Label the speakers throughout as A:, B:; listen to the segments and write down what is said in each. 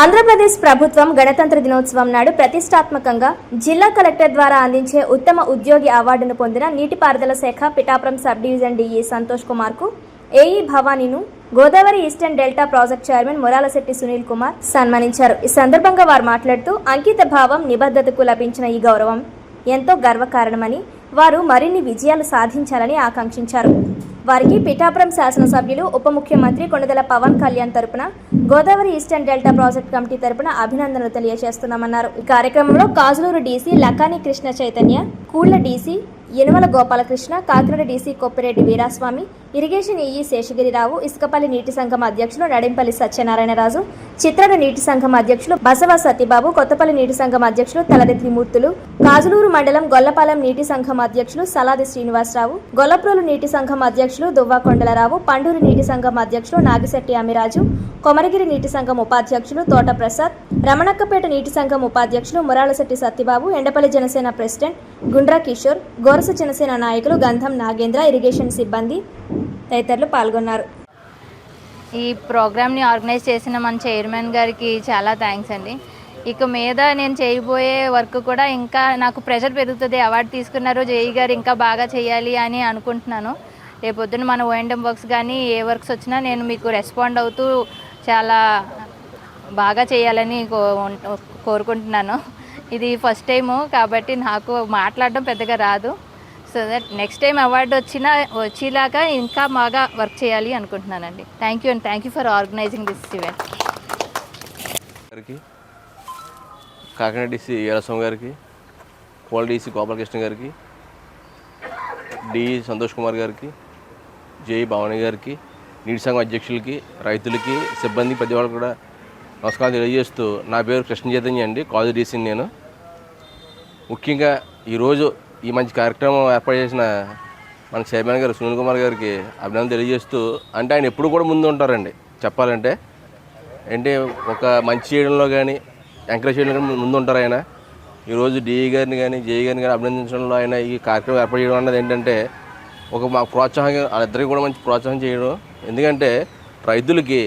A: ఆంధ్రప్రదేశ్ ప్రభుత్వం గణతంత్ర దినోత్సవం నాడు ప్రతిష్టాత్మకంగా జిల్లా కలెక్టర్ ద్వారా అందించే ఉత్తమ ఉద్యోగి అవార్డును పొందిన నీటిపారుదల శాఖ Pithapuram sub division DE Santosh కుమార్కు AE భవానీను Godavari eastern delta project chairman Muralasetti Sunil Kumar సన్మానించారు. ఈ సందర్భంగా వారు మాట్లాడుతూ అంకిత భావం నిబద్ధతకు లభించిన ఈ గౌరవం ఎంతో గర్వకారణమని వారు మరిన్ని విజయాలు సాధించాలని ఆకాంక్షించారు. వారికి పిఠాపురం శాసనసభ్యులు ఉప ముఖ్యమంత్రి కొండదల పవన్ కళ్యాణ్ తరపున Godavari eastern delta project committee తరపున అభినందనలు తెలియజేస్తున్నామన్నారు. ఈ కార్యక్రమంలో Kajuluru DC Lakani Krishna Chaitanya Kulla DC Yanamala Gopalakrishna Kakinada DC Koppireddy Veeraswamy irrigation EE Seshagirirao Isukapalli నీటి సంఘం అధ్యక్షులు నడింపల్లి సత్యనారాయణరాజు చిత్రడ నీటి సంఘం అధ్యక్షులు బసవ సతీబాబు కొత్తపల్లి నీటి సంఘం అధ్యక్షులు తలది త్రిమూర్తులు కాజులూరు మండలం గొల్లపాలెం నీటి సంఘం అధ్యక్షులు సలాది శ్రీనివాసరావు గొల్లప్రోలు నీటి సంఘం అధ్యక్షులు దువ్వా కొండలరావు పండూరు నీటి సంఘం అధ్యక్షులు నాగిశెట్టి అమిరాజు కొమరగిరి నీటి సంఘం ఉపాధ్యక్షులు తోట ప్రసాద్ రమణక్కపేట నీటి సంఘం ఉపాధ్యక్షులు మురాలశెట్టి సత్యబాబు ఎండపల్లి జనసేన ప్రెసిడెంట్ గుండ్రా కిషోర్ గోరస జనసేన నాయకులు గంధం నాగేంద్ర ఇరిగేషన్ సిబ్బంది తదితరులు పాల్గొన్నారు.
B: ఈ ప్రోగ్రామ్ని ఆర్గనైజ్ చేసిన మన చైర్మన్ గారికి చాలా థ్యాంక్స్ అండి. ఇక మీద నేను చేయబోయే వర్క్ కూడా ఇంకా నాకు ప్రెషర్ పెరుగుతుంది. అవార్డు తీసుకున్నారు జేఈ గారు ఇంకా బాగా చేయాలి అని అనుకుంటున్నాను. రేపొద్దున మన ఓఎండం వర్క్స్ కానీ ఏ వర్క్స్ వచ్చినా నేను మీకు రెస్పాండ్ అవుతూ చాలా బాగా చేయాలని కో- కోరుకుంటున్నాను. ఇది ఫస్ట్ టైము కాబట్టి నాకు మాట్లాడడం పెద్దగా రాదు. So that next time award వచ్చినా వచ్చేలాగా ఇంకా బాగా వర్క్ చేయాలి అనుకుంటున్నానండి. Thank you and thank you for organising this event.
C: Kakinada DC Elaswamy గారికి కోల డీసీ గోపాలకృష్ణ గారికి డి సంతోష్ కుమార్ గారికి జేఈ భవానీ గారికి నీటి సంఘం అధ్యక్షులకి రైతులకి సిబ్బంది ప్రతి కూడా నమస్కారం తెలియజేస్తూ నా పేరు కృష్ణ చైతన్య అండి కాలేజ్ డీసీని నేను. ముఖ్యంగా ఈరోజు ఈ మంచి కార్యక్రమం ఏర్పాటు చేసిన మన చైర్మన్ గారు సునీల్ కుమార్ గారికి అభినందన తెలియజేస్తూ అంటే ఆయన ఎప్పుడు కూడా ముందు ఉంటారండి చెప్పాలంటే. అంటే ఒక మంచి చేయడంలో కానీ ఎంకరేజ్ చేయడం కానీ ముందు ఉంటారు ఆయన. ఈరోజు డిఈ గారిని కానీ జేఈ గారిని కానీ అభినందించడంలో ఆయన ఈ కార్యక్రమం ఏర్పాటు చేయడం అన్నది ఏంటంటే ఒక మా ప్రోత్సాహం వాళ్ళిద్దరికి కూడా మంచి ప్రోత్సాహం చేయడం. ఎందుకంటే రైతులకి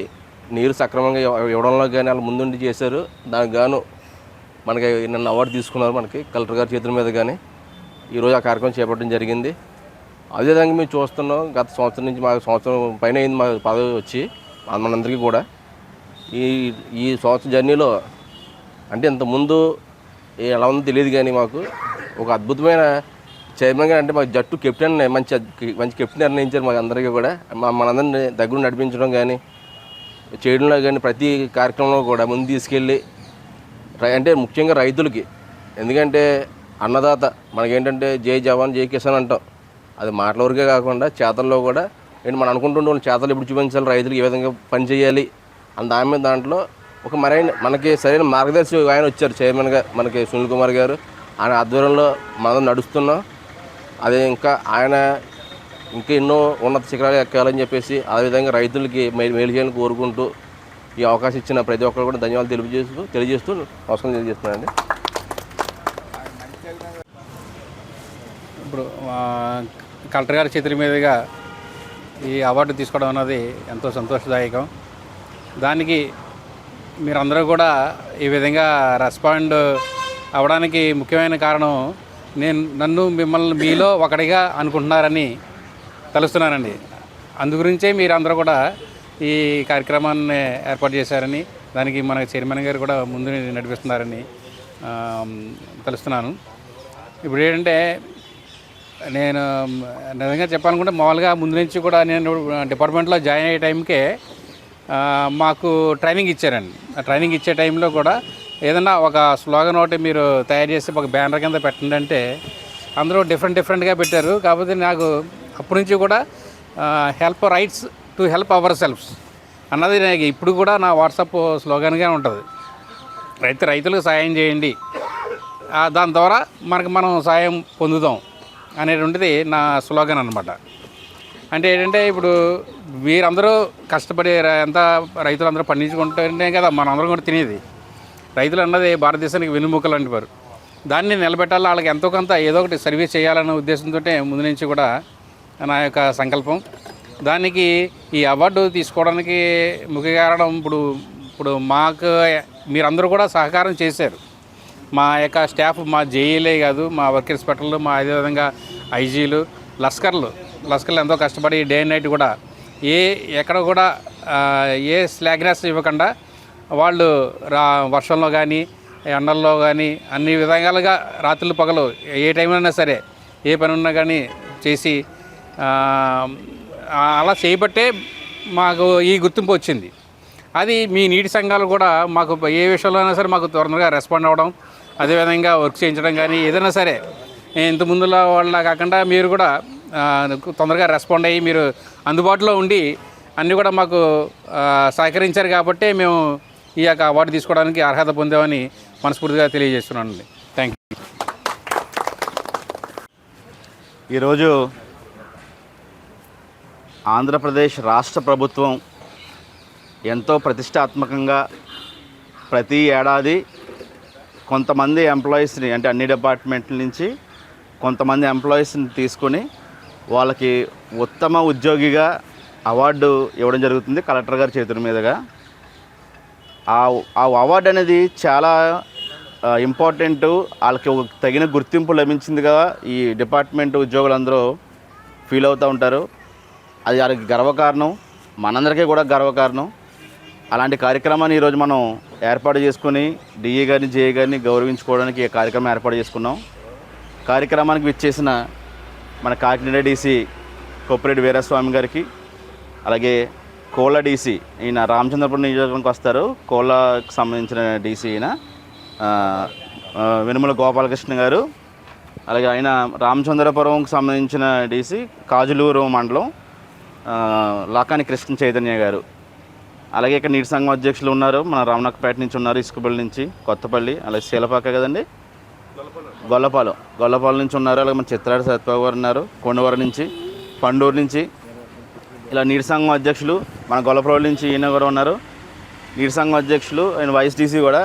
C: నీరు సక్రమంగా ఇవ్వడంలో కానీ వాళ్ళు ముందుండి చేశారు. దానికి గాను మనకి నిన్న అవార్డు తీసుకున్నారు మనకి కలెక్టర్ గారి చేతుల మీద కానీ ఈరోజు ఆ కార్యక్రమం చేపట్టడం జరిగింది. అదేవిధంగా మేము చూస్తున్నాం గత సంవత్సరం నుంచి మాకు సంవత్సరం పైన అయింది మా పదవి వచ్చి మనందరికీ కూడా. ఈ ఈ సంవత్సరం జర్నీలో అంటే ఇంతకుముందు ఎలా ఉందో తెలియదు కానీ మాకు ఒక అద్భుతమైన చైర్మన్ గారు అంటే మాకు జట్టు కెప్టెన్ మంచి మంచి కెప్టెన్ నిర్ణయించారు మాకు అందరికీ కూడా. మా మనందరిని దగ్గర నడిపించడం కానీ చేయడంలో కానీ ప్రతి కార్యక్రమంలో కూడా ముందు తీసుకెళ్ళి రై- అంటే ముఖ్యంగా రైతులకి. ఎందుకంటే అన్నదాత మనకేంటంటే జై జవాన్ జై కిసాన్ అంటాం. అది మాటల వరకే కాకుండా చేతల్లో కూడా ఏంటి మనం అనుకుంటుంటే వాళ్ళు చేతలు ఎప్పుడు చూపించాలి రైతులకు ఏ విధంగా పని చేయాలి అని దాని మీద దాంట్లో ఒక మరైన మనకి సరైన మార్గదర్శి ఆయన వచ్చారు చైర్మన్గా మనకి సునీల్ కుమార్ గారు. ఆయన ఆధ్వర్యంలో మనం నడుస్తున్నాం. అదే ఇంకా ఆయన ఇంకా ఎన్నో ఉన్నత శిఖరాలు ఎక్కాలని చెప్పేసి అదేవిధంగా రైతులకి మేలు చేయాలని కోరుకుంటూ ఈ అవకాశం ఇచ్చిన ప్రతి ఒక్కరు కూడా ధన్యవాదాలు తెలియజేస్తూ తెలియజేస్తూ నమస్కారం తెలియజేస్తున్నానండి.
D: ఇప్పుడు కలెక్టర్ గారి చేతుల మీదుగా ఈ అవార్డు తీసుకోవడం అన్నది ఎంతో సంతోషదాయకం. దానికి మీరందరూ కూడా ఈ విధంగా రెస్పాండ్ అవడానికి ముఖ్యమైన కారణం నేను నన్ను మిమ్మల్ని మీలో ఒకటిగా అనుకుంటున్నారని తెలుస్తున్నానండి. అందుగురించే మీరందరూ కూడా ఈ కార్యక్రమాన్ని ఏర్పాటు చేశారని దానికి మన చైర్మన్ గారు కూడా ముందు నడిపిస్తున్నారని తెలుస్తున్నాను. ఇప్పుడు ఏంటంటే నేను నిజంగా చెప్పాలనుకుంటే మామూలుగా ముందు నుంచి కూడా నేను డిపార్ట్మెంట్లో జాయిన్ అయ్యే టైంకే మాకు ట్రైనింగ్ ఇచ్చారండి. ఆ ట్రైనింగ్ ఇచ్చే టైంలో కూడా ఏదన్నా ఒక స్లోగన్ ఒకటి మీరు తయారు చేసి ఒక బ్యానర్ కింద పెట్టండి అంటే అందరూ డిఫరెంట్ డిఫరెంట్గా పెట్టారు. కాకపోతే నాకు అప్పటి నుంచి కూడా help rights to help our selves అన్నది నాకు ఇప్పుడు కూడా నా వాట్సాప్ స్లోగన్గా ఉంటుంది. రైతు రైతులకు సాయం చేయండి. దాని ద్వారా మనకు మనం సాయం పొందుదాం అనేటువంటిది నా స్లోగన్ అనమాట అంటే ఏంటంటే ఇప్పుడు మీరందరూ కష్టపడి ర- ఎంత రైతులందరూ పండించుకుంటేనే కదా మనందరం కూడా తినేది. రైతులు అన్నది భారతదేశానికి వెన్నుముకలు వారు దాన్ని నిలబెట్టాలి వాళ్ళకి ఎంతో కొంత ఏదో ఒకటి సర్వీస్ చేయాలనే ఉద్దేశంతో ముందు నుంచి కూడా నా యొక్క సంకల్పం. దానికి ఈ అవార్డు తీసుకోవడానికి ముఖ్య కారణం ఇప్పుడు ఇప్పుడు మాకు మీరందరూ కూడా సహకారం చేశారు. మా యొక్క స్టాఫ్ మా జేఈలే కాదు మా వర్క్ ఇన్స్పెక్టర్లు మా అదేవిధంగా ఐజీలు లస్కర్లు లస్కర్లు ఎంతో కష్టపడి డే అండ్ నైట్ కూడా ఏ ఎక్కడ కూడా ఏ స్లాగ్నెస్ ఇవ్వకుండా వాళ్ళు రా వర్షంలో కానీ ఎండల్లో కానీ అన్ని విధాలుగా రాత్రులు పగలు ఏ టైంలో అయినా సరే ఏ పని ఉన్నా కానీ చేసి అలా చేయబట్టే మాకు ఈ గుర్తింపు వచ్చింది. అది మీ నీటి సంఘాలు కూడా మాకు ఏ విషయంలో అయినా సరే మాకు త్వరగా రెస్పాండ్ అవ్వడం అదేవిధంగా వర్క్ చేయించడం కానీ ఏదైనా సరే ఇంత ముందులో వాళ్ళ కాకుండా మీరు కూడా తొందరగా రెస్పాండ్ అయ్యి మీరు అందుబాటులో ఉండి అన్నీ కూడా మాకు సహకరించారు కాబట్టి మేము ఈ యొక్క అవార్డు తీసుకోవడానికి అర్హత పొందామని మనస్ఫూర్తిగా తెలియజేస్తున్నానండి. థ్యాంక్ యూ
E: ఈరోజు ఆంధ్రప్రదేశ్ రాష్ట్ర ప్రభుత్వం ఎంతో ప్రతిష్టాత్మకంగా ప్రతి ఏడాది కొంతమంది ఎంప్లాయీస్ని అంటే అన్ని డిపార్ట్మెంట్ల నుంచి కొంతమంది ఎంప్లాయీస్ని తీసుకొని వాళ్ళకి ఉత్తమ ఉద్యోగిగా అవార్డు ఇవ్వడం జరుగుతుంది కలెక్టర్ గారి చేతుల మీదుగా. ఆ అవార్డు అనేది చాలా ఇంపార్టెంట్. వాళ్ళకి ఒక తగిన గుర్తింపు లభించిందిగా ఈ డిపార్ట్మెంట్ ఉద్యోగులందరూ ఫీల్ అవుతూ ఉంటారు. అది వాళ్ళకి గర్వకారణం. మనందరికీ కూడా గర్వకారణం. అలాంటి కార్యక్రమాన్ని ఈరోజు మనం ఏర్పాటు చేసుకుని డిఏ గారిని జేఏ గారిని గౌరవించుకోవడానికి ఈ కార్యక్రమం ఏర్పాటు చేసుకున్నాం. కార్యక్రమానికి విచ్చేసిన మన కాకినాడ డీసీ కొప్పిరెడ్డి వీరస్వామి గారికి అలాగే కోళ్ళ డీసీ ఈయన రామచంద్రపురం నియోజకవర్గానికి వస్తారు. కోళ్ళకు సంబంధించిన డీసీ ఈయన వెనుమల గోపాలకృష్ణ గారు అలాగే ఆయన రామచంద్రపురంకి సంబంధించిన డీసీ కాజులూరు మండలం లాకాని కృష్ణ చైతన్య గారు. అలాగే ఇక్కడ నీటి సంఘం అధ్యక్షులు ఉన్నారు. మన రామనక్కపేట నుంచి ఉన్నారు ఇసుకపల్లి నుంచి కొత్తపల్లి అలాగే శీలపాక కదండి. గొల్లపాలెం. గొల్లపాలెం నుంచి ఉన్నారు. అలాగే మన చిత్రాడ సత్యబాబు గారు ఉన్నారు. కొండవరం నుంచి పండూరు నుంచి. ఇలా నీటి సంఘం అధ్యక్షులు మన గొల్లప్రోలు నుంచి ఈయన కూడా ఉన్నారు. నీటి సంఘం అధ్యక్షులు ఆయన వైస్ డీసీ కూడా.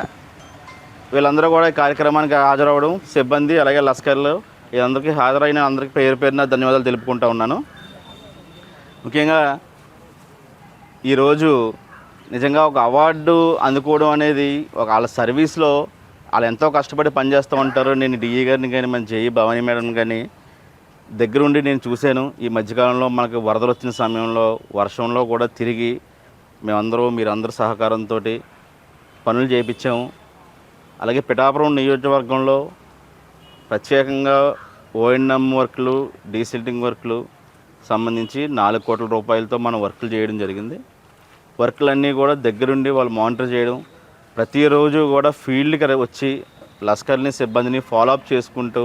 E: వీళ్ళందరూ కూడా ఈ కార్యక్రమానికి హాజరవ్వడం సిబ్బంది అలాగే లస్కర్లు వీళ్ళందరికీ హాజరైన అందరికీ పేరు పేరున ధన్యవాదాలు తెలుపుకుంటా ఉన్నాను. ముఖ్యంగా ఈరోజు నిజంగా ఒక అవార్డు అందుకోవడం అనేది ఒక వాళ్ళ సర్వీస్లో వాళ్ళు ఎంతో కష్టపడి పనిచేస్తూ ఉంటారు. నేను డిఈ గారిని కానీ మన జేఈ భవానీ మేడం కానీ దగ్గరుండి నేను చూశాను. ఈ మధ్యకాలంలో మనకు వరదలు వచ్చిన సమయంలో వర్షంలో కూడా తిరిగి మేమందరూ మీరందరూ సహకారంతో పనులు చేయించాము అలాగే పిఠాపురం నియోజకవర్గంలో ప్రత్యేకంగా ఓఎన్ఎం వర్క్లు డీసిల్టింగ్ వర్క్లు సంబంధించి నాలుగు కోట్ల రూపాయలతో మనం వర్కులు చేయడం జరిగింది. వర్కులన్నీ కూడా దగ్గరుండి వాళ్ళు మానిటర్ చేయడం ప్రతిరోజు కూడా ఫీల్డ్కి వచ్చి లస్కర్ని సిబ్బందిని ఫాలోఅప్ చేసుకుంటూ